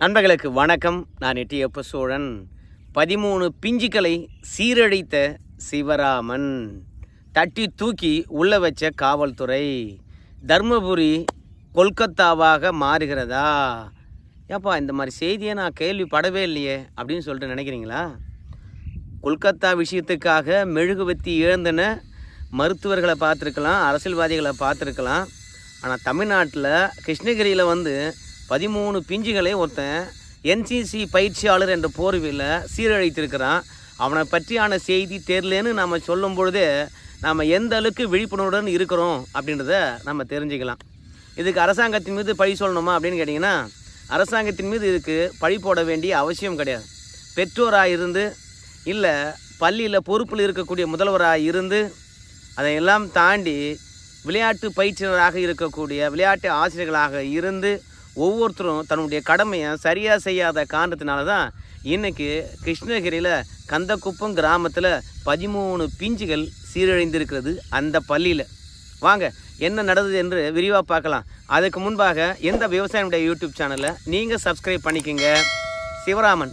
நண்பர்களுக்கு வணக்கம். நான் எட்டியப்ப சோழன். பதிமூணு பிஞ்சுக்களை சீரழித்த சிவராமன். தட்டி தூக்கி உள்ள வச்ச காவல்துறை. தர்மபுரி கொல்கத்தாவாக மாறுகிறதா? ஏப்பா இந்த மாதிரி செய்தியை நான் கேள்விப்படவே இல்லையே அப்படின்னு சொல்லிட்டு நினைக்கிறீங்களா? கொல்கத்தா விஷயத்துக்காக மெழுகுவத்தி இழந்தன மருத்துவர்களை பார்த்துருக்கலாம் அரசியல்வாதிகளை பார்த்துருக்கலாம். ஆனால் தமிழ்நாட்டில் கிருஷ்ணகிரியில் வந்து பதிமூணு பிஞ்சுகளை ஒருத்தன் என்சிசி பயிற்சியாளர் என்ற போர்வையில் சீரழித்திருக்கிறான். அவனை பற்றியான செய்தி தெரிலன்னு நம்ம சொல்லும் பொழுதே நாம் எந்த அளவுக்கு விழிப்புணர்வுடன் இருக்கிறோம் அப்படின்றத நம்ம தெரிஞ்சுக்கலாம். இதுக்கு அரசாங்கத்தின் மீது பழி சொல்லணுமா அப்படின்னு கேட்டிங்கன்னா அரசாங்கத்தின் மீது இதுக்கு பழி போட வேண்டிய அவசியம் கிடையாது. பெற்றோராக இருந்து இல்லை பள்ளியில் பொறுப்பில் இருக்கக்கூடிய முதல்வராக இருந்து அதையெல்லாம் தாண்டி விளையாட்டு பயிற்சியினராக இருக்கக்கூடிய விளையாட்டு ஆசிரியர்களாக இருந்து ஒவ்வொருத்தரும் தன்னுடைய கடமையை சரியாக செய்யாத காரணத்தினால தான் இன்றைக்கி கிருஷ்ணகிரியில் கந்தக்குப்பம் கிராமத்தில் பதிமூணு பிஞ்சுகள் சீரழிந்திருக்கிறது அந்த பள்ளியில். வாங்க என்ன நடந்தது என்று விரிவாக பார்க்கலாம். அதுக்கு முன்பாக எந்த விவசாயினுடைய யூடியூப் சேனலை நீங்கள் சப்ஸ்கிரைப் பண்ணிக்கோங்க. சிவராமன்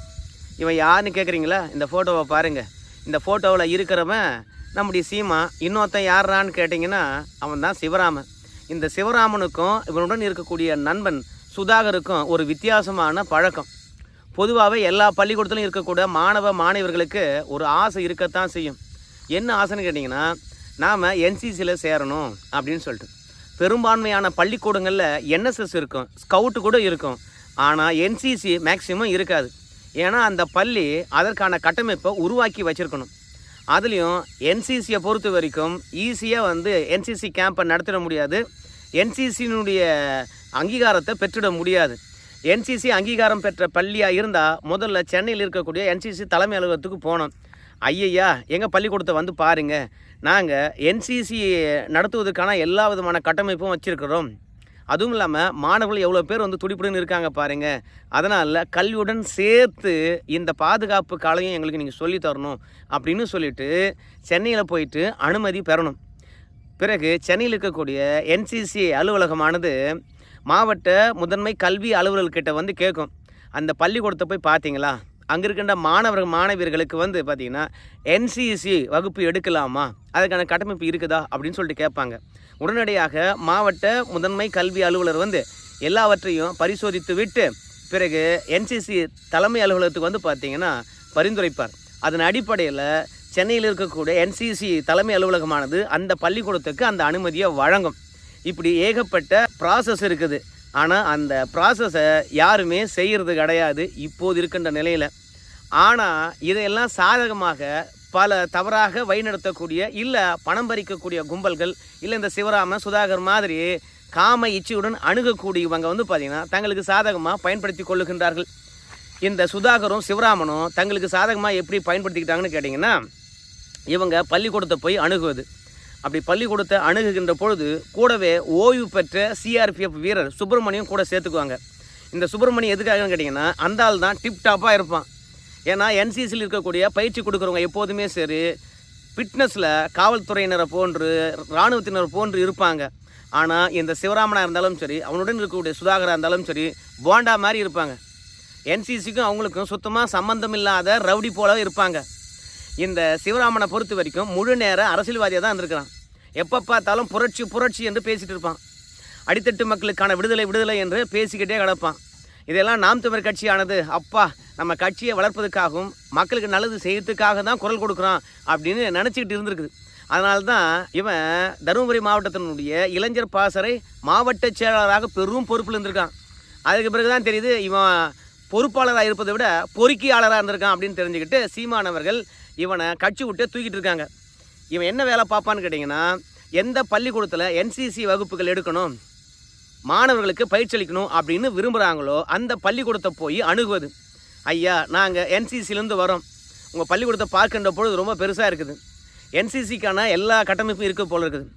இவன் யாருன்னு கேட்குறீங்களா இந்த ஃபோட்டோவை பாருங்கள் இந்த ஃபோட்டோவில் இருக்கிறவன் நம்முடைய சீமா இன்னொருத்தன் யாரான்னு கேட்டிங்கன்னா அவன் தான் சிவராமன். இந்த சிவராமனுக்கும் இவனுடன் இருக்கக்கூடிய நண்பன் சுதாகருக்கும் ஒரு வித்தியாசமான பழக்கம். பொதுவாகவே எல்லா பள்ளிக்கூடத்திலும் இருக்கக்கூடிய மாணவ மாணவர்களுக்கு ஒரு ஆசை இருக்கத்தான் செய்யும். என்ன ஆசைன்னு கேட்டிங்கன்னா நாம் என்சிசியில் சேரணும் அப்படின்னு சொல்லிட்டு. பெரும்பான்மையான பள்ளிக்கூடங்களில் என்எஸ்எஸ் இருக்கும் ஸ்கவுட்டு கூட இருக்கும். ஆனால் என்சிசி மேக்சிமம் இருக்காது. ஏன்னா அந்த பள்ளி அதற்கான கட்டமைப்பை உருவாக்கி வச்சுருக்கணும். அதுலேயும் என்சிசியை பொறுத்த வரைக்கும் ஈஸியாக வந்து என்சிசி கேம்பை நடத்திட முடியாது. என்சிசியினுடைய அங்கீகாரத்தை பெற்றிட முடியாது. என்சிசி அங்கீகாரம் பெற்ற பள்ளியாக இருந்தால் முதல்ல சென்னையில் இருக்கக்கூடிய என்சிசி தலைமை அலுவலகத்துக்கு போனோம் ஐயையா எங்கள் பள்ளிக்கூடத்தை வந்து பாருங்கள் நாங்கள் என்சிசி நடத்துவதற்கான எல்லா விதமான கட்டமைப்பும் வச்சுருக்கிறோம். அதுவும் இல்லாமல் மாணவர்கள் எவ்வளோ பேர் வந்து துடிப்புடன் இருக்காங்க பாருங்கள் அதனால் கல்வியுடன் சேர்த்து இந்த பாதுகாப்பு காலையும் எங்களுக்கு நீங்கள் சொல்லி தரணும் அப்படின்னு சொல்லிட்டு சென்னையில் போயிட்டு அனுமதி பெறணும். பிறகு சென்னையில் இருக்கக்கூடிய என்சிசி அலுவலகமானது மாவட்ட முதன்மை கல்வி அலுவலர்கிட்ட வந்து கேட்கும். அந்த பள்ளிக்கூடத்தை போய் பார்த்தீங்களா? அங்கே இருக்கின்ற மாணவர்கள் மாணவியர்களுக்கு வந்து பார்த்திங்கன்னா என்சிசி வகுப்பு எடுக்கலாமா? அதுக்கான கட்டமைப்பு இருக்குதா? அப்படின்னு சொல்லிட்டு கேட்பாங்க. உடனடியாக மாவட்ட முதன்மை கல்வி அலுவலர் வந்து எல்லாவற்றையும் பரிசோதித்து விட்டு பிறகு என்சிசி தலைமை அலுவலகத்துக்கு வந்து பார்த்திங்கன்னா பரிந்துரைப்பார். அதன் அடிப்படையில் சென்னையில் இருக்கக்கூடிய என்சிசி தலைமை அலுவலகமானது அந்த பள்ளிக்கூடத்துக்கு அந்த அனுமதியை வழங்கும். இப்படி ஏகப்பட்ட ப்ராசஸ் இருக்குது. ஆனால் அந்த ப்ராசஸை யாருமே செய்கிறது கிடையாது. இப்போது இருக்கின்ற நிலையில். ஆனால் இதையெல்லாம் சாதகமாக பல தவறாக வழிநடத்தக்கூடிய இல்லை பணம் பறிக்கக்கூடிய கும்பல்கள் இல்லை இந்த சிவராம சுதாகர் மாதிரி காம இச்சையுடன் அணுகக்கூடியவங்க வந்து பார்த்திங்கன்னா தங்களுக்கு சாதகமாக பயன்படுத்தி கொள்ளுகின்றார்கள். இந்த சுதாகரும் சிவராமனும் தங்களுக்கு சாதகமாக எப்படி பயன்படுத்திக்கிட்டாங்கன்னு கேட்டிங்கன்னா இவங்க பள்ளிக்கூடத்தை போய் அணுகுவது. அப்படி பள்ளிக்கூடத்தை அணுகுகின்ற பொழுது கூடவே ஓய்வு பெற்ற சிஆர்பிஎஃப் வீரர் சுப்பிரமணியம் கூட சேர்த்துக்குவாங்க. இந்த சுப்பிரமணியம் எதுக்காகன்னு கேட்டிங்கன்னா அந்த ஆள் தான் டிப் டாப்பாக இருப்பான். ஏன்னா என்சிசியில் இருக்கக்கூடிய பயிற்சி கொடுக்குறவங்க எப்போதுமே சரி ஃபிட்னஸில் காவல்துறையினரை போன்று இராணுவத்தினர் போன்று இருப்பாங்க. ஆனால் இந்த சிவராமனாக இருந்தாலும் சரி அவனுடன் இருக்கக்கூடிய சுதாகராக இருந்தாலும் சரி போண்டா மாதிரி இருப்பாங்க. என்சிசிக்கும் அவங்களுக்கும் சுத்தமாக சம்மந்தம் இல்லாத ரவுடி போல இருப்பாங்க. இந்த சிவராமனை பொறுத்த வரைக்கும் முழு நேர அரசியல்வாதியாக தான் இருந்திருக்கிறான். எப்போ பார்த்தாலும் புரட்சி புரட்சி என்று பேசிகிட்டு இருப்பான். அடித்தட்டு மக்களுக்கான விடுதலை விடுதலை என்று பேசிக்கிட்டே கிடப்பான். இதெல்லாம் நாம் தமிழர் கட்சியானது. அப்பா நம்ம கட்சியை வளர்ப்பதற்காகவும் மக்களுக்கு நல்லது செய்யறதுக்காக தான் குரல் கொடுக்குறான் அப்படின்னு நினச்சிக்கிட்டு இருந்திருக்குது. அதனால தான் இவன் தருமபுரி மாவட்டத்தினுடைய இளைஞர் பாசறை மாவட்ட செயலாளராக பெரும் பொறுப்பில் இருந்திருக்கான். அதுக்கு பிறகு தான் தெரியுது இவன் பொறுப்பாளராக இருப்பதை விட பொறுக்கியாளராக இருந்திருக்கான் அப்படின்னு தெரிஞ்சுக்கிட்டு சீமானவர்கள் இவனை கட்சி விட்டு தூக்கிட்டு இருக்காங்க. இவன் என்ன வேலை பார்ப்பான்னு கேட்டிங்கன்னா எந்த பள்ளிக்கூடத்தில் என்சிசி வகுப்புகள் எடுக்கணும்? மாணவர்களுக்கு பயிற்சி அளிக்கணும் அப்படின்னு விரும்புகிறாங்களோ அந்த பள்ளிக்கூடத்தை போய் அணுகுவது. ஐயா நாங்கள் என்சிசிலேருந்து வரோம். உங்கள் பள்ளிக்கூடத்தை பார்க்கின்ற பொழுது ரொம்ப பெருசாக இருக்குது. என்சிசிக்கான எல்லா கட்டமைப்பும் இருக்க போல இருக்குது.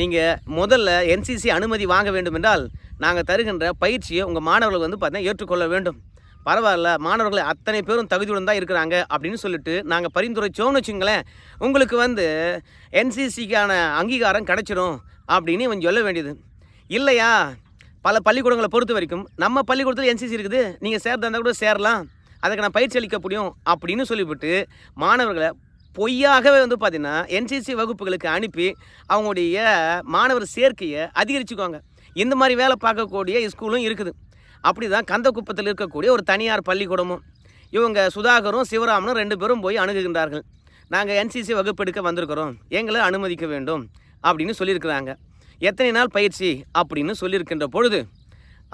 நீங்கள் முதல்ல என்சிசி அனுமதி வாங்க வேண்டும் என்றால் நாங்கள் தருகின்ற பயிற்சியை உங்கள் மாணவர்கள் வந்து பார்த்தீங்கன்னா ஏற்றுக்கொள்ள வேண்டும். பரவாயில்ல மாணவர்கள் அத்தனை பேரும் தகுதியுடன் தான் இருக்கிறாங்க அப்படின்னு சொல்லிட்டு நாங்கள் பரிந்துரைச்சோம்னு வச்சுங்களேன் உங்களுக்கு வந்து என்சிசிக்கான அங்கீகாரம் கிடைச்சிடும் அப்படின்னு இவன் சொல்ல வேண்டியது. இல்லையா? பல பள்ளிக்கூடங்களை பொறுத்த வரைக்கும் நம்ம பள்ளிக்கூடத்தில் என்சிசி இருக்குது நீங்கள் சேர்ந்தா இருந்தால் கூட சேரலாம் அதுக்கு நான் பயிற்சி அளிக்க முடியும் அப்படின்னு சொல்லிவிட்டு மாணவர்களை பொய்யாகவே வந்து பார்த்திங்கன்னா என்சிசி வகுப்புகளுக்கு அனுப்பி அவங்களுடைய மாணவர் சேர்க்கையை அதிகரிச்சுக்குவாங்க. இந்த மாதிரி வேலை பார்க்கக்கூடிய ஸ்கூலும் இருக்குது. அப்படி தான் கந்தக்குப்பத்தில் இருக்கக்கூடிய ஒரு தனியார் பள்ளிக்கூடமும் இவங்க சுதாகரும் சிவராமனும் ரெண்டு பேரும் போய் அணுகுகின்றார்கள். நாங்கள் என்சிசி வகுப்பெடுக்க வந்திருக்கிறோம். எங்களை அனுமதிக்க வேண்டும் அப்படின்னு சொல்லியிருக்கிறாங்க. எத்தனை நாள் பயிற்சி அப்படின்னு சொல்லியிருக்கின்ற பொழுது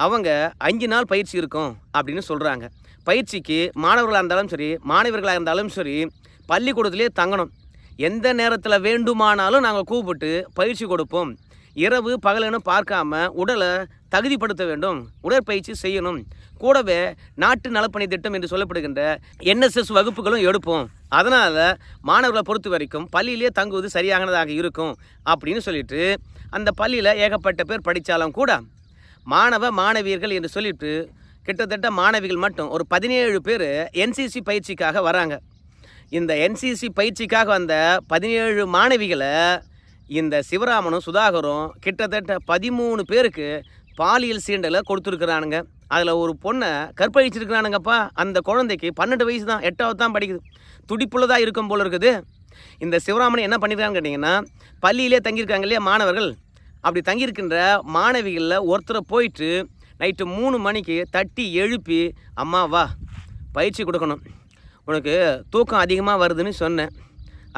அவங்க அஞ்சு நாள் பயிற்சி இருக்கும் அப்படின்னு சொல்கிறாங்க பயிற்சிக்கு மாணவர்களாக இருந்தாலும் சரி மாணவர்களாக இருந்தாலும் சரி பள்ளிக்கூடத்திலே தங்கணும். எந்த நேரத்தில் வேண்டுமானாலும் நாங்கள் கூப்பிட்டு பயிற்சி கொடுப்போம். இரவு பகலுன்னு பார்க்காம உடலை தகுதிப்படுத்த வேண்டும் உடற்பயிற்சி செய்யணும். கூடவே நாட்டு நலப்பணி திட்டம் என்று சொல்லப்படுகின்ற என்எஸ்எஸ் வகுப்புகளும் எடுப்போம். அதனால் மாணவர்களை பொறுத்த வரைக்கும் பள்ளியிலே தங்குவது சரியானதாக இருக்கும் அப்படின்னு சொல்லிட்டு அந்த பள்ளியில் ஏகப்பட்ட பேர் படித்தாலும் கூட மாணவ மாணவியர்கள் என்று சொல்லிட்டு கிட்டத்தட்ட மாணவிகள் மட்டும் ஒரு பதினேழு பேர் என்சிசி பயிற்சிக்காக வராங்க. இந்த என்சிசி பயிற்சிக்காக வந்த பதினேழு மாணவிகளை இந்த சிவராமனும் சுதாகரும் கிட்டத்தட்ட பதிமூணு பேருக்கு பாலியல் சீண்டலை கொடுத்துருக்குறானுங்க. அதில் ஒரு பொண்ணை கற்பழிச்சிருக்கிறானுங்கப்பா. அந்த குழந்தைக்கு பன்னெண்டு வயசு தான் எட்டாவது தான் படிக்குது. துடிப்புள்ளதாக இருக்கும் போல் இருக்குது. இந்த சிவராமன் என்ன பண்ணியிருக்கான்னு கேட்டிங்கன்னா பள்ளியிலே தங்கியிருக்காங்க இல்லையா மாணவர்கள்? அப்படி தங்கியிருக்கின்ற மாணவிகளில் ஒருத்தரை போயிட்டு நைட்டு மூணு மணிக்கு தட்டி எழுப்பி அம்மா வா பயிற்சி கொடுக்கணும். உனக்கு தூக்கம் அதிகமாக வருதுன்னு சொன்னேன்.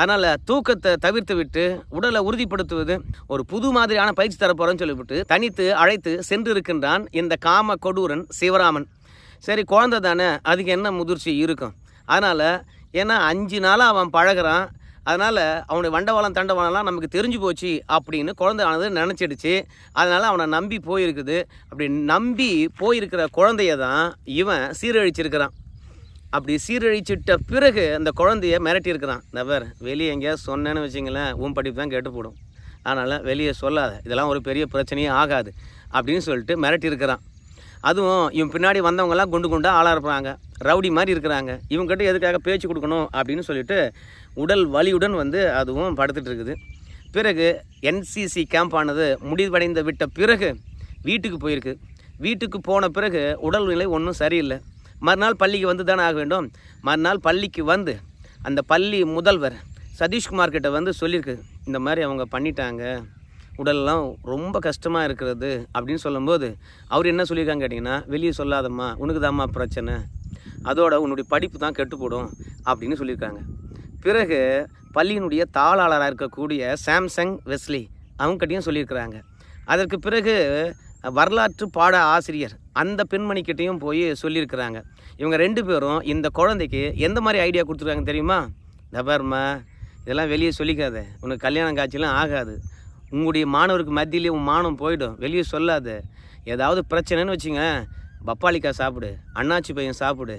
அதனால் தூக்கத்தை தவிர்த்து விட்டு உடலை உறுதிப்படுத்துவது ஒரு புது மாதிரியான பயிற்சி தரப்போகிறோம்னு சொல்லிவிட்டு தனித்து அழைத்து சென்று இருக்கின்றான் இந்த காம கொடூரன் சிவராமன். சரி குழந்தை தானே அதுக்கு என்ன முதிர்ச்சி இருக்கும்? அதனால் ஏன்னா அஞ்சு நாளாக அவன் பழகுறான். அதனால் அவனுடைய வண்டவாளம் தண்டவாளம்லாம் நமக்கு தெரிஞ்சு போச்சு அப்படின்னு குழந்தையானது நினச்சிடுச்சு. அதனால் அவனை நம்பி போயிருக்குது. அப்படி நம்பி போயிருக்கிற குழந்தைய தான் இவன் சீரழிச்சிருக்கிறான். அப்படி சீரழிச்சிட்ட பிறகு அந்த குழந்தைய மிரட்டியிருக்கிறான் நபர் வெளியே எங்கேயாவது சொன்னேன்னு வச்சிங்களேன் உன் படிப்பு தான் கெட்டு போடும். அதனால் வெளியே சொல்லாத. இதெல்லாம் ஒரு பெரிய பிரச்சனையே ஆகாது அப்படின்னு சொல்லிட்டு மிரட்டியிருக்கிறான் அதுவும் இவன் பின்னாடி வந்தவங்கெல்லாம் குண்டு குண்டாக ஆளாக இருப்பாங்க. ரவுடி மாதிரி இருக்கிறாங்க. இவங்ககிட்ட எதுக்காக பேச்சு கொடுக்கணும் அப்படின்னு சொல்லிட்டு உடல் வலியுடன் வந்து அதுவும் படுத்துட்டு இருக்குது. பிறகு என்சிசி கேம்ப் ஆனது முடிவடைந்து விட்ட பிறகு வீட்டுக்கு போயிருக்கு. வீட்டுக்கு போன பிறகு உடல்நிலை ஒன்றும் சரியில்லை. மறுநாள் பள்ளிக்கு வந்து தானே ஆக வேண்டும்? மறுநாள் பள்ளிக்கு வந்து அந்த பள்ளி முதல்வர் சதீஷ்குமார் கிட்ட வந்து சொல்லியிருக்கு இந்த மாதிரி அவங்க பண்ணிட்டாங்க உடல்லாம் ரொம்ப கஷ்டமாக இருக்கிறது அப்படின்னு சொல்லும்போது அவர் என்ன சொல்லியிருக்காங்க கேட்டிங்கன்னா வெளியே சொல்லாதம்மா உனக்கு தாம்மா பிரச்சனை அதோட உன்னுடைய படிப்பு தான் கெட்டுப்போடும் அப்படின்னு சொல்லியிருக்காங்க. பிறகு பள்ளியினுடைய தாளாளராக இருக்கக்கூடிய சாம்சங் வெஸ்லி அவங்ககிட்டையும் சொல்லியிருக்கிறாங்க. அதற்கு பிறகு வரலாற்று பாட ஆசிரியர் அந்த பெண்மணிக்கிட்டையும் போய் சொல்லியிருக்கிறாங்க. இவங்க ரெண்டு பேரும் இந்த குழந்தைக்கு எந்த மாதிரி ஐடியா கொடுத்துருக்காங்க தெரியுமா? தபார்மா இதெல்லாம் வெளியே சொல்லிக்காத. உனக்கு கல்யாணம் காட்சிலாம் ஆகாது. உங்களுடைய மாணவருக்கு மத்தியிலே உன் மானம் போயிடும். வெளியே சொல்லாத. ஏதாவது பிரச்சனைன்னு வச்சுங்க பப்பாளிக்காய் சாப்பிடு அண்ணாச்சி பையன் சாப்பிடு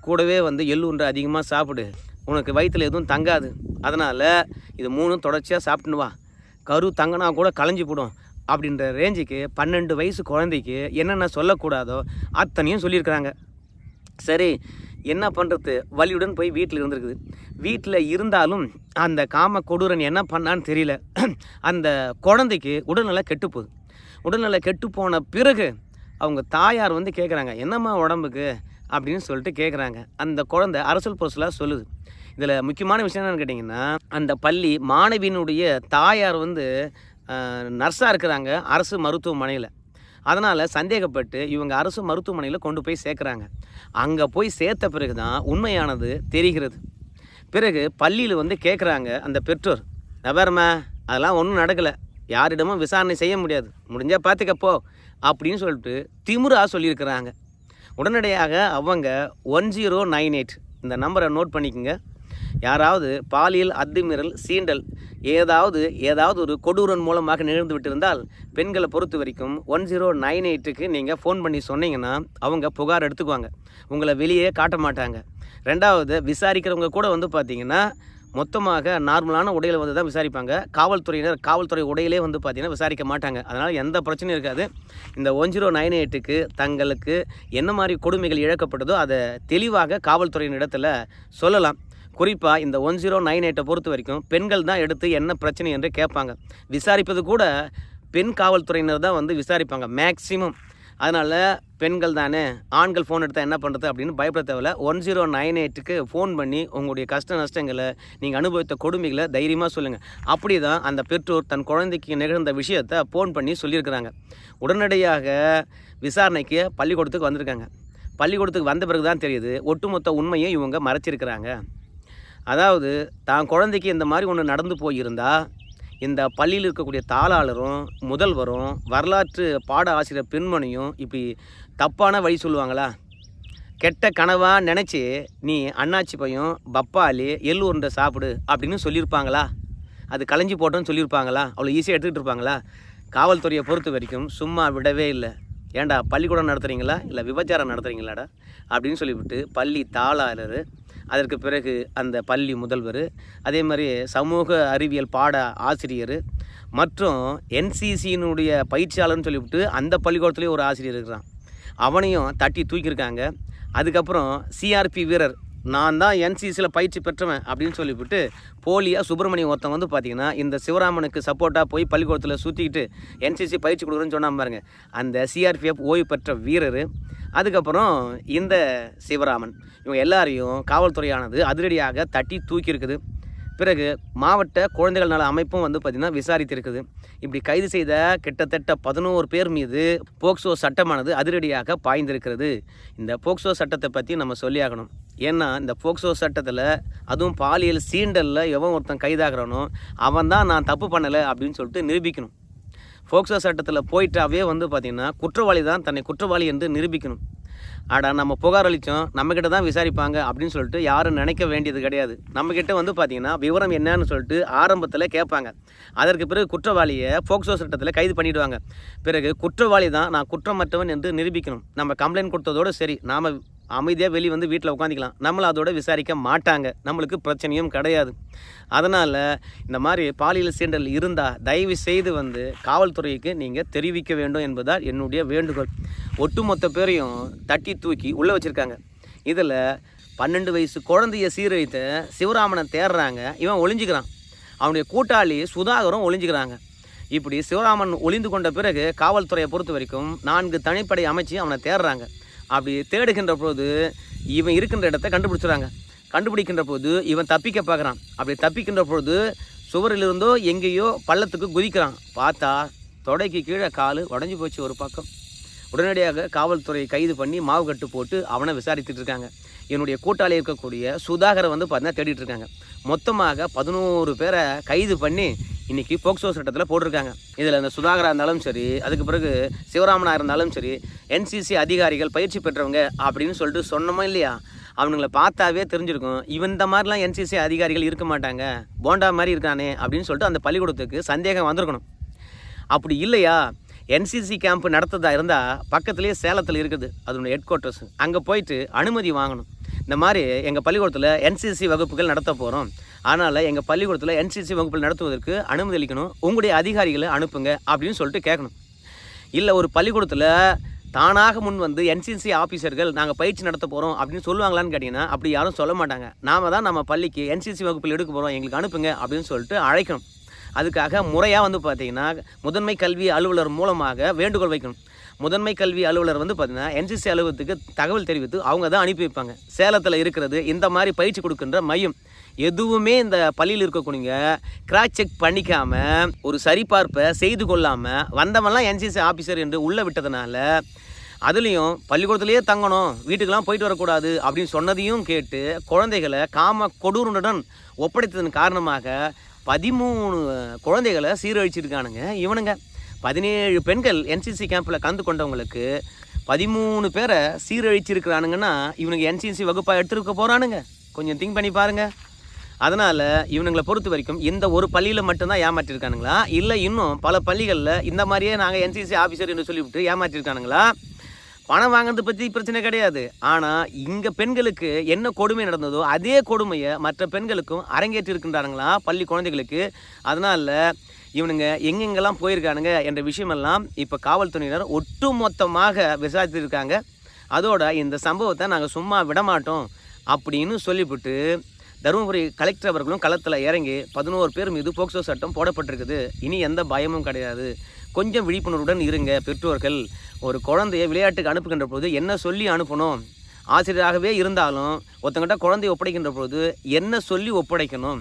கூடவே வந்து எள்ளுண்டை அதிகமாக சாப்பிடு. உனக்கு வயிற்றில் எதுவும் தங்காது. அதனால் இது மூணும் தொடர்ச்சியாக சாப்பிட்டுன்னு வா. கரு தங்கினா கூட களைஞ்சி போடும். அப்படின்ற ரேஞ்சுக்கு பன்னெண்டு வயசு குழந்தைக்கு என்னென்ன சொல்லக்கூடாதோ அத்தனையும் சொல்லியிருக்கிறாங்க. சரி என்ன பண்ணுறது வலியுடன் போய் வீட்டில் இருந்திருக்குது. வீட்டில் இருந்தாலும் அந்த காம கொடூரன் என்ன பண்ணான்னு தெரியல. அந்த குழந்தைக்கு உடல்நலை கெட்டுப்போகுது உடல்நலை கெட்டு போன பிறகு அவங்க தாயார் வந்து கேட்குறாங்க என்னம்மா உடம்புக்கு? அப்படின்னு சொல்லிட்டு கேட்குறாங்க அந்த குழந்தை அரசல் பொருசலாக சொல்லுது. இதில் முக்கியமான விஷயம் என்னென்னு கேட்டிங்கன்னா அந்த பள்ளி மாணவியினுடைய தாயார் வந்து நர்ஸாக இருக்கிறாங்க அரசு மருத்துவமனையில். அதனால் சந்தேகப்பட்டு இவங்க அரசு மருத்துவமனையில் கொண்டு போய் சேர்க்குறாங்க. அங்கே போய் சேர்த்த பிறகு தான் உண்மையானது தெரிகிறது. பிறகு பள்ளியில் வந்து கேட்குறாங்க அந்த பெற்றோர் நபர்மா அதெல்லாம் ஒன்றும் நடக்கலை. யாரிடமும் விசாரணை செய்ய முடியாது. முடிஞ்சால் பார்த்துக்கப்போ அப்படின்னு சொல்லிட்டு திமுறா சொல்லியிருக்கிறாங்க. உடனடியாக அவங்க ஒன் ஜீரோ நைன் எயிட் இந்த நம்பரை நோட் பண்ணிக்கோங்க. யாராவது பாலியல் அத்துமீறல் சீண்டல் ஏதாவது ஏதாவது ஒரு கொடூரன் மூலமாக நிகழ்ந்து விட்டிருந்தால் பெண்களை பொறுத்த வரைக்கும் ஒன் ஜீரோ நைன் எயிட்டுக்கு நீங்கள் ஃபோன் பண்ணி சொன்னீங்கன்னா அவங்க புகார் எடுத்துக்குவாங்க. உங்களை வெளியே காட்ட மாட்டாங்க. ரெண்டாவது விசாரிக்கிறவங்க கூட வந்து பார்த்தீங்கன்னா மொத்தமாக நார்மலான உடையில் வந்து தான் விசாரிப்பாங்க. காவல்துறையினர் காவல்துறை உடையிலே வந்து பார்த்தீங்கன்னா விசாரிக்க மாட்டாங்க. அதனால் எந்த பிரச்சனையும் இருக்காது. இந்த ஒன் ஜீரோ நைன் எயிட்டுக்கு தங்களுக்கு என்ன மாதிரி கொடுமைகள் இழக்கப்பட்டதோ அதை தெளிவாக காவல்துறையின் இடத்துல சொல்லலாம். குறிப்பாக இந்த ஒன் ஜீரோ நைன் எயிட்டை பொறுத்த வரைக்கும் பெண்கள் தான் எடுத்து என்ன பிரச்சனை என்று கேட்பாங்க. விசாரிப்பது கூட பெண் காவல்துறையினர் தான் வந்து விசாரிப்பாங்க. மேக்சிமம் அதனால் பெண்கள் தானே? ஆண்கள் ஃபோன் எடுத்தால் என்ன பண்ணுறது அப்படின்னு பயப்பட தேவையில்ல. ஒன் ஜீரோ நைன் எயிட்டுக்கு ஃபோன் பண்ணி உங்களுடைய கஷ்ட நஷ்டங்களை நீங்கள் அனுபவித்த கொடுமைகளை தைரியமாக சொல்லுங்கள் அப்படி தான் அந்த பெற்றோர் தன் குழந்தைக்கு நிகழ்ந்த விஷயத்தை ஃபோன் பண்ணி சொல்லியிருக்கிறாங்க. உடனடியாக விசாரணைக்கு பள்ளிக்கூடத்துக்கு வந்திருக்காங்க. பள்ளிக்கூடத்துக்கு வந்த பிறகு தான் தெரியுது. ஒட்டுமொத்த உண்மையை இவங்க மறைச்சிருக்கிறாங்க. அதாவது தான் குழந்தைக்கு இந்த மாதிரி ஒன்று நடந்து போயிருந்தா இந்த பள்ளியில் இருக்கக்கூடிய தாளாளரும் முதல்வரும் வரலாற்று பாட ஆசிரியர் பெண்மணியும் இப்படி தப்பான வழி சொல்லுவாங்களா? கெட்ட கனவாக நினச்சி நீ அண்ணாச்சி பையன் பப்பாளி எள்ளு உருண்டை சாப்பிடு அப்படின்னு சொல்லியிருப்பாங்களா? அது களைஞ்சி போட்டோன்னு சொல்லியிருப்பாங்களா? அவ்வளோ ஈஸியாக எடுத்துக்கிட்டு இருப்பாங்களா? காவல்துறையை பொறுத்த வரைக்கும் சும்மா விடவே இல்லை. ஏன்டா பள்ளிக்கூடம் நடத்துகிறீங்களா இல்லை விபச்சாரம் நடத்துகிறீங்களாடா அப்படின்னு சொல்லிவிட்டு பள்ளி தாளாளர் அதற்கு பிறகு அந்த பள்ளி முதல்வர் அதே மாதிரி சமூக அறிவியல் பாட ஆசிரியர் மற்றும் என்சிசியினுடைய பயிற்சியாளர்னு சொல்லிவிட்டு அந்த பள்ளிக்கூடத்துலேயும் ஒரு ஆசிரியர் இருக்கிறான். அவனையும் தட்டி தூக்கியிருக்காங்க. அதுக்கப்புறம் சிஆர்பி வீரர் நான் தான் என்சிசியில் பயிற்சி பெற்றவன் அப்படின்னு சொல்லிவிட்டு போலியாக சுப்பிரமணியம் ஒருத்தன் வந்து பார்த்தீங்கன்னா இந்த சிவராமனுக்கு சப்போர்ட்டாக போய் பள்ளிக்கூடத்தில் சுற்றிக்கிட்டு என்சிசி பயிற்சி கொடுக்குறேன்னு சொன்னாம பாருங்க. அந்த சிஆர்பிஎஃப் ஓய்வு பெற்ற வீரர் அதுக்கப்புறம் இந்த சிவராமன். இவங்க எல்லாரையும் காவல்துறையானது அதிரடியாக தட்டி தூக்கியிருக்குது. பிறகு மாவட்ட குழந்தைகள் நல அமைப்பும் வந்து பார்த்திங்கன்னா விசாரித்திருக்குது. இப்படி கைது செய்த கிட்டத்தட்ட பதினோரு பேர் மீது போக்சோ சட்டமானது அதிரடியாக பாய்ந்திருக்கிறது. இந்த போக்சோ சட்டத்தை பற்றி நம்ம சொல்லியாகணும் ஏன்னா இந்த போக்சோ சட்டத்தில் அதுவும் பாலியல் சீண்டலில் எவன் ஒருத்தன் கைதாகிறானோ அவன் தான் நான் தப்பு பண்ணலை அப்படின்னு சொல்லிட்டு நிரூபிக்கணும். போக்சோ சட்டத்தில் போயிட்டாவே வந்து பார்த்திங்கன்னா குற்றவாளி தான் தன்னை குற்றவாளி என்று நிரூபிக்கணும். ஆடா நம்ம புகார் அளித்தோம் நம்மக்கிட்ட தான் விசாரிப்பாங்க அப்படின்னு சொல்லிட்டு யாரும் நினைக்க வேண்டியது கிடையாது. நம்மக்கிட்ட வந்து பார்த்திங்கன்னா விவரம் என்னன்னு சொல்லிட்டு ஆரம்பத்தில் கேட்பாங்க. அதற்கு பிறகு குற்றவாளியை போக்சோ சட்டத்தில் கைது பண்ணிவிடுவாங்க பிறகு குற்றவாளி தான் நான் குற்றமற்றவன் என்று நிரூபிக்கணும். நம்ம கம்ப்ளைண்ட் கொடுத்ததோடு சரி நாம் அமைதியாக வெளியே வந்து வீட்டில் உட்காந்துக்கலாம் நம்மளை அதோட விசாரிக்க மாட்டாங்க. நம்மளுக்கு பிரச்சனையும் கிடையாது. அதனால் இந்த மாதிரி பாலியல் சீண்டல் இருந்தால் தயவு செய்து வந்து காவல்துறைக்கு நீங்கள் தெரிவிக்க வேண்டும் என்பதால் என்னுடைய வேண்டுகோள். ஒட்டுமொத்த பேரையும் தட்டி தூக்கி உள்ளே வச்சுருக்காங்க. இதில் பன்னெண்டு வயசு குழந்தைய சீரழித்த சிவராமனை தேடுறாங்க. இவன் ஒளிஞ்சுக்கிறான். அவனுடைய கூட்டாளி சுதாகரும் ஒளிஞ்சிக்கிறாங்க. இப்படி சிவராமன் ஒளிந்து கொண்ட பிறகு காவல்துறையை பொறுத்த வரைக்கும் நான்கு தனிப்படை அமைச்சு அவனை தேடுறாங்க. அப்படி தேடுகின்ற போது இவன் இருக்கின்ற இடத்த கண்டுபிடிச்சிடுறாங்க கண்டுபிடிக்கின்ற போது இவன் தப்பிக்க பார்க்குறான். அப்படி தப்பிக்கின்ற பொழுது சுவரிலிருந்தோ எங்கேயோ பள்ளத்துக்கு குதிக்கிறான். பார்த்தா தொடைக்கு கீழே கால் உடஞ்சி போச்சு ஒரு பக்கம். உடனடியாக காவல்துறையை கைது பண்ணி மாவு கட்டு போட்டு அவனை விசாரித்துட்டு இருக்காங்க. என்னுடைய கூட்டாளி இருக்கக்கூடிய சுதாகரை வந்து பார்த்தீங்கன்னா தேடிட்டு இருக்காங்க. மொத்தமாக பதினோரு பேரை கைது பண்ணி இன்றைக்கி போக்சோ சட்டத்தில் போட்டிருக்காங்க. இதில் இந்த சுதாகரா இருந்தாலும் சரி அதுக்கு பிறகு சிவராமனா இருந்தாலும் சரி என்சிசி அதிகாரிகள் பயிற்சி பெற்றவங்க அப்படின்னு சொல்லிட்டு சொன்னோமா இல்லையா? அவனுங்களை பார்த்தாவே தெரிஞ்சிருக்கும் இவன் இந்த மாதிரிலாம் என்சிசி அதிகாரிகள் இருக்க மாட்டாங்க போண்டா மாதிரி இருக்கானே அப்படின்னு சொல்லிட்டு அந்த பள்ளிக்கூடத்துக்கு சந்தேகம் வந்திருக்கணும். அப்படி இல்லையா? என்சிசி கேம்ப் நடத்ததாக இருந்தால் பக்கத்துலேயே சேலத்தில் இருக்குது அதனுடைய ஹெட் குவார்ட்டர்ஸ் அங்கே போயிட்டு அனுமதி வாங்கணும். இந்த மாதிரி எங்கள் பள்ளிக்கூடத்தில் என்சிசி வகுப்புகள் நடத்த போகிறோம் அதனால் எங்கள் பள்ளிக்கூடத்தில் என்சிசி வகுப்புகள் நடத்துவதற்கு அனுமதி அளிக்கணும். உங்களுடைய அதிகாரிகளை அனுப்புங்க அப்படின்னு சொல்லிட்டு கேட்கணும் இல்லை ஒரு பள்ளிக்கூடத்தில் தானாக முன் வந்து என்சிசி ஆஃபீஸர்கள் நாங்கள் பயிற்சி நடத்த போகிறோம் அப்படின்னு சொல்லுவாங்களான்னு கேட்டிங்கன்னா அப்படி யாரும் சொல்ல மாட்டாங்க. நாம தான் நம்ம பள்ளிக்கு என்சிசி வகுப்பில் எடுக்க போகிறோம் எங்களுக்கு அனுப்புங்க அப்படின்னு சொல்லிட்டு அழைக்கணும். அதுக்காக முறையாக வந்து பார்த்திங்கன்னா முதன்மை கல்வி அலுவலர் மூலமாக வேண்டுகோள் வைக்கணும். முதன்மை கல்வி அலுவலர் வந்து பார்த்திங்கன்னா என்சிசி அலுவலகத்துக்கு தகவல் தெரிவித்து அவங்க தான் அனுப்பி வைப்பாங்க. சேலத்தில் இருக்கிறது இந்த மாதிரி பயிற்சி கொடுக்கின்ற மையம். எதுவுமே இந்த பள்ளியில் இருக்கக்கூடிய கிராக் செக் பண்ணிக்காமல் ஒரு சரிபார்ப்பை செய்து கொள்ளாமல் வந்தவன்லாம் என்சிசி ஆஃபீஸர் என்று உள்ளே விட்டதுனால அதுலேயும் பள்ளிக்கூடத்துலேயே தங்கணும் வீட்டுக்கெல்லாம் போயிட்டு வரக்கூடாது அப்படின்னு சொன்னதையும் கேட்டு குழந்தைகளை காம கொடூரனுடன் ஒப்படைத்ததன் காரணமாக பதிமூணு குழந்தைகளை சீரழிச்சிருக்கானுங்க இவனுங்க. பதினேழு பெண்கள் என்சிசி கேம்பில் கலந்து கொண்டவங்களுக்கு பதிமூணு பேரை சீரழிச்சிருக்கிறானுங்கன்னா இவனுங்க என்சிசி வகுப்பாக எடுத்துருக்க போகிறானுங்க கொஞ்சம் திங்க் பண்ணி பாருங்கள் அதனால் இவனுங்களை பொறுத்த வரைக்கும் இந்த ஒரு பள்ளியில் மட்டும்தான் ஏமாற்றிருக்கானுங்களா? இல்லை இன்னும் பல பள்ளிகளில் இந்த மாதிரியே நாங்கள் என்சிசி ஆஃபீஸர் என்று சொல்லிவிட்டு ஏமாற்றிருக்கானுங்களா? பணம் வாங்குறது பற்றி பிரச்சனை கிடையாது. ஆனால் இங்கே பெண்களுக்கு என்ன கொடுமை நடந்ததோ அதே கொடுமையை மற்ற பெண்களுக்கும் அரங்கேற்றிருக்கின்றானுங்களா? பள்ளி குழந்தைகளுக்கு. அதனால் இவனுங்க எங்கெங்கெல்லாம் போயிருக்கானுங்க என்ற விஷயமெல்லாம் இப்போ காவல்துறையினர் ஒட்டுமொத்தமாக விசாரித்திருக்காங்க. அதோட இந்த சம்பவத்தை நாங்கள் சும்மா விடமாட்டோம் அப்படின்னு சொல்லிவிட்டு தருமபுரி கலெக்டர் அவர்களும் களத்தில் இறங்கி பதினோரு பேர் மீது போக்சோ சட்டம் போடப்பட்டிருக்குது. இனி எந்த பயமும் கிடையாது. கொஞ்சம் விழிப்புணர்வுடன் இருங்க பெற்றோர்கள். ஒரு குழந்தைய விளையாட்டுக்கு அனுப்புகின்ற போது என்ன சொல்லி அனுப்பணும்? ஆசிரியராகவே இருந்தாலும் ஒருத்தங்கிட்ட குழந்தைய ஒப்படைக்கின்ற பொழுது என்ன சொல்லி ஒப்படைக்கணும்?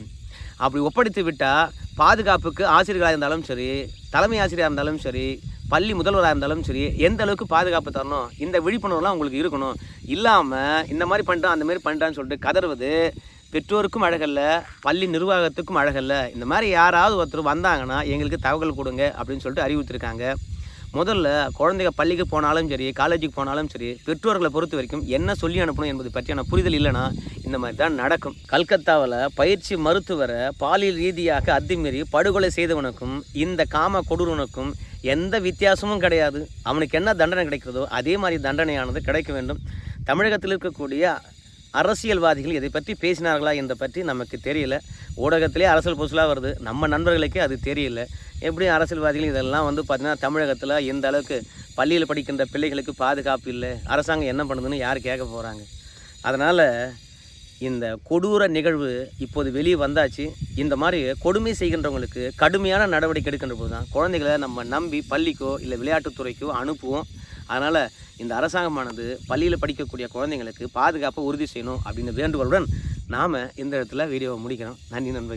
அப்படி ஒப்படைத்து விட்டால் பாதுகாப்புக்கு ஆசிரியர்களாக இருந்தாலும் சரி தலைமை ஆசிரியராக இருந்தாலும் சரி பள்ளி முதல்வராக இருந்தாலும் சரி எந்த அளவுக்கு பாதுகாப்பு தரணும் இந்த விழிப்புணர்வுலாம் உங்களுக்கு இருக்கணும். இல்லாமல் இந்த மாதிரி பண்ணுறான் அந்த மாதிரி பண்ணுறான்னு சொல்லிட்டு கதறுவது பெற்றோருக்கும் அழகல்ல பள்ளி நிர்வாகத்துக்கும் அழகல்ல. இந்த மாதிரி யாராவது ஒருத்தர் வந்தாங்கன்னா எங்களுக்கு தகவல் கொடுங்க அப்படின்னு சொல்லிட்டு அறிவுறுத்திருக்காங்க. முதல்ல குழந்தைங்க பள்ளிக்கு போனாலும் சரி காலேஜுக்கு போனாலும் சரி பெற்றோர்களை பொறுத்த வரைக்கும் என்ன சொல்லி அனுப்பணும் என்பது பற்றியான புரிதல் இல்லைன்னா இந்த மாதிரி தான் நடக்கும். கல்கத்தாவில் பயிற்சி மருத்துவரை பாலியல் ரீதியாக அத்துமீறி படுகொலை செய்தவனுக்கும் இந்த காம கொடூரனுக்கும் எந்த வித்தியாசமும் கிடையாது. அவனுக்கு என்ன தண்டனை கிடைக்கிறதோ அதே மாதிரி தண்டனையானது கிடைக்க வேண்டும். தமிழகத்தில் இருக்கக்கூடிய அரசியல்வாதிகள் இதை பற்றி பேசினார்களா என்ற பற்றி நமக்கு தெரியல. ஊடகத்திலே அரசியல் புதுசலாக வருது. நம்ம நண்பர்களுக்கே அது தெரியல. எப்படி அரசியல்வாதிகள் இதெல்லாம் வந்து பார்த்திங்கன்னா தமிழகத்தில் எந்த அளவுக்கு பள்ளியில் படிக்கின்ற பிள்ளைகளுக்கு பாதுகாப்பு இல்லை? அரசாங்கம் என்ன பண்ணுதுன்னு யார் கேட்க போகிறாங்க அதனால் இந்த கொடூர நிகழ்வு இப்போது வெளியே வந்தாச்சு. இந்த மாதிரி கொடுமை செய்கின்றவங்களுக்கு கடுமையான நடவடிக்கை எடுக்கின்ற போது தான் குழந்தைகளை நம்ம நம்பி பள்ளிக்கோ இல்லை விளையாட்டுத்துறைக்கோ அனுப்புவோம். அதனால் இந்த அரசாங்கமானது பள்ளியில் படிக்கக்கூடிய குழந்தைங்களுக்கு பாதுகாப்பை உறுதி செய்யணும் அப்படின்னு வேண்டுகோளுடன் நாம் இந்த இடத்துல வீடியோவை முடிக்கிறோம். நன்றி நண்பர்கள்.